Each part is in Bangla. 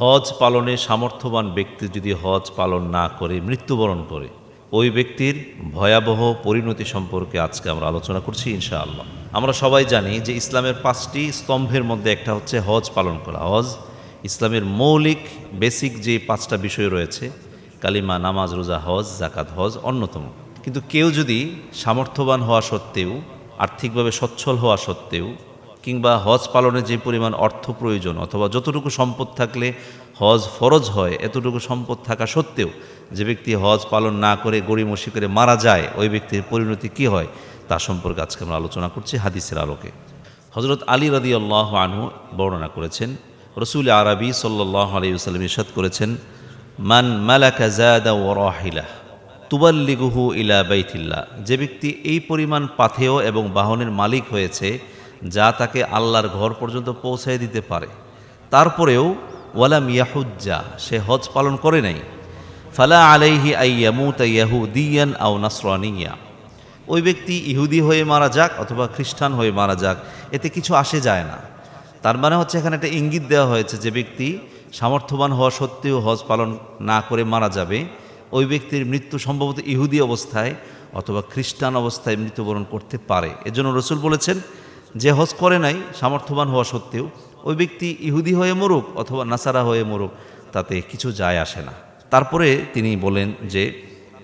হজ পালনে সামর্থ্যবান ব্যক্তি যদি হজ পালন না করে, মৃত্যুবরণ করে, ওই ব্যক্তির ভয়াবহ পরিণতি সম্পর্কে আজকে আমরা আলোচনা করছি ইনশাআল্লাহ। আমরা সবাই জানি যে ইসলামের পাঁচটি স্তম্ভের মধ্যে একটা হচ্ছে হজ পালন করা। হজ, ইসলামের মৌলিক, বেসিক যে পাঁচটা বিষয় রয়েছে, কালিমা, নামাজ, রোজা, হজ জাকাত হজ অন্যতম। কিন্তু কেউ যদি সামর্থ্যবান হওয়া সত্ত্বেও, আর্থিকভাবে সচ্ছল হওয়া সত্ত্বেও কিংবা হজ পালনে যে পরিমাণ অর্থ প্রয়োজন, অথবা যতটুকু সম্পদ থাকলে হজ ফরজ হয়, এতটুকু সম্পদ থাকা সত্ত্বেও যে ব্যক্তি হজ পালন না করে গড়িমসি করে মারা যায়, ওই ব্যক্তির পরিণতি কী হয়, তা সম্পর্কে আজকে আমরা আলোচনা করছি হাদিসের আলোকে। হজরত আলী রদি আল্লাহ আনহু বর্ণনা করেছেন, রসুল আরবি সাল্লাহ আলিউসাল্লাম ইসাদ করেছেন, মান মালাকা জাদা ও রাহিলা, তুবাল্লিগুহু ইলা বাইথিল্লা যে ব্যক্তি এই পরিমাণ পাথেয় এবং বাহনের মালিক হয়েছে যা তাকে আল্লাহর ঘর পর্যন্ত পৌঁছায় দিতে পারে। তারপরেও, ওয়ালাম ইয়াহুজ্জা, সে হজ পালন করে নাই। ফালা আলাইহি আইয়ামুত ইয়াহুদিয়ান আও নাসরানিয়া। ওই ব্যক্তি ইহুদি হয়ে মারা যাক অথবা খ্রিস্টান হয়ে মারা যাক, এতে কিছু আসে যায় না। তার মানে হচ্ছে এখানে একটা ইঙ্গিত দেওয়া হয়েছে যে ব্যক্তি সামর্থ্যবান হওয়া সত্ত্বেও হজ পালন না করে মারা যাবে, ওই ব্যক্তির মৃত্যু সম্ভবত ইহুদি অবস্থায় অথবা খ্রিস্টান অবস্থায় মৃত্যুবরণ করতে পারে। এজন্য রসুল বলেছেন যে হজ করে নাই, সামর্থ্যবান হওয়া সত্ত্বেও, ওই ব্যক্তি ইহুদি হয়ে মরুক অথবা নাসারা হয়ে মরুক, তাতে কিছু যায় আসে না। তারপরে তিনি বলেন যে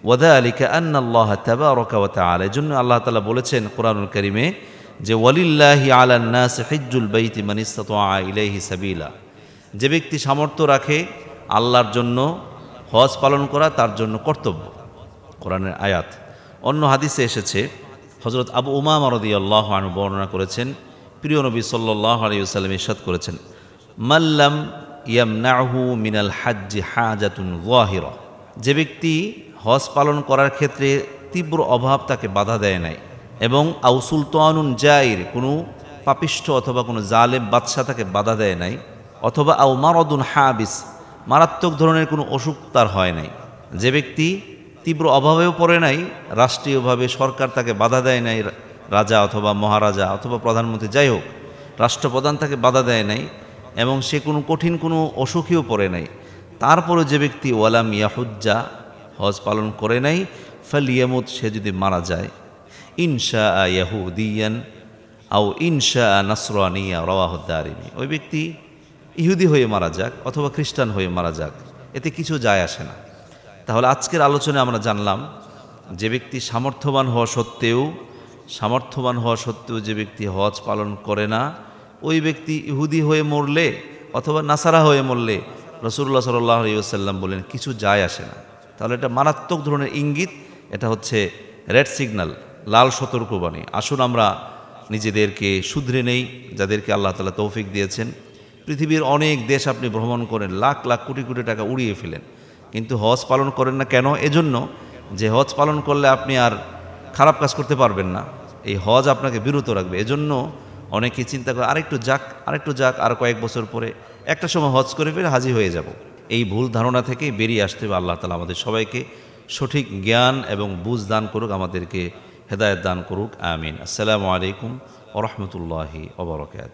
ওয়াদা আলিকা আন্নাল্লাহ তাবা রকাওয়াতা আলা জন্য আল্লাহ তালা বলেছেন কোরআনুল করিমে যে, ওয়ালিল্লাহি আলান্নাস হিজ্জুল বাইতি মানিস্তাতা ইলাইহি সাবিলা যে ব্যক্তি সামর্থ্য রাখে আল্লাহর জন্য হজ পালন করা, তার জন্য কর্তব্য। কোরআনের আয়াত। অন্য হাদিসে এসেছে হজরত আবু উমা রদি আল্লাহ আনু বর্ণনা করেছেন, প্রিয় নবী সাল্লাহ আলিউসাল্লাম ইরশাদ করেছেন মাল্লাম ইয়ামনাহু মিনাল হাজ্জি হাজাতুন ওয়াহির যে ব্যক্তি হজ পালন করার ক্ষেত্রে তীব্র অভাব তাকে বাধা দেয় নাই, এবং আউ সুলতানুন জাইর, কোনো পাপিষ্ঠ অথবা কোনো জালেম বাদশাহ তাকে বাধা দেয় নাই, অথবা আউ মারদুন হাবিস, মারাত্মক ধরনের কোনো অসুখ তার হয় নাই, যে ব্যক্তি তীব্র অভাবেও পড়ে নাই, রাষ্ট্রীয়ভাবে সরকার তাকে বাধা দেয় নাই, রাজা অথবা মহারাজা অথবা প্রধানমন্ত্রী, যাই হোক, রাষ্ট্রপ্রধান তাকে বাধা দেয় নাই এবং সে কোনো কঠিন কোনো অসুখেও পড়ে নাই। তারপরে যে ব্যক্তি ওয়ালাম ইয়াহুজ্জা, হজ পালন করে নাই ফালিয়ামুদ সে যদি মারা যায় ইনশা ইয়াহুদিয়ান আও ইনশা নাসরানিয়া রওয়াহদ্দারিমি ওই ব্যক্তি ইহুদি হয়ে মারা যাক অথবা খ্রিস্টান হয়ে মারা যাক, এতে কিছু যায় আসে না। তাহলে আজকের আলোচনায় আমরা জানলাম যে ব্যক্তি সামর্থ্যবান হওয়া সত্ত্বেও, সামর্থ্যবান হওয়া সত্ত্বেও যে ব্যক্তি হজ পালন করে না, ওই ব্যক্তি ইহুদি হয়ে মরলে অথবা নাসারা হয়ে মরলে রসুল্লাহ সাল্লাম বলেন কিছু যায় আসে না। তাহলে এটা মারাত্মক ধরনের ইঙ্গিত, এটা হচ্ছে রেড সিগন্যাল, লাল সতর্কবাণী। আসুন আমরা নিজেদেরকে শুধরে নেই, যাদেরকে আল্লাহ তালা তৌফিক দিয়েছেন। পৃথিবীর অনেক দেশ আপনি ভ্রমণ করেন, লাখ লাখ কোটি কোটি টাকা উড়িয়ে ফেলেন। কিন্তু হজ পালন করেন না কেন? এজন্য যে হজ পালন করলে আপনি আর খারাপ কাজ করতে পারবেন না। এই হজ আপনাকে বিরত রাখবে। এজন্য অনেকে চিন্তা করে, আরেকটু যাক আরেকটু যাক, আর কয়েক বছর পরে একটা সময় হজ করে ফেলে হাজির হয়ে যাব। এই ভুল ধারণা থেকে বেরিয়ে আসতে হবে আল্লাহ তালা আমাদের সবাইকে সঠিক জ্ঞান এবং বুঝ দান করুক, আমাদেরকে হেদায়ত দান করুক। আমিন। আসসালামু আলাইকুম ওরহমতুল্লাহি ওবরকাত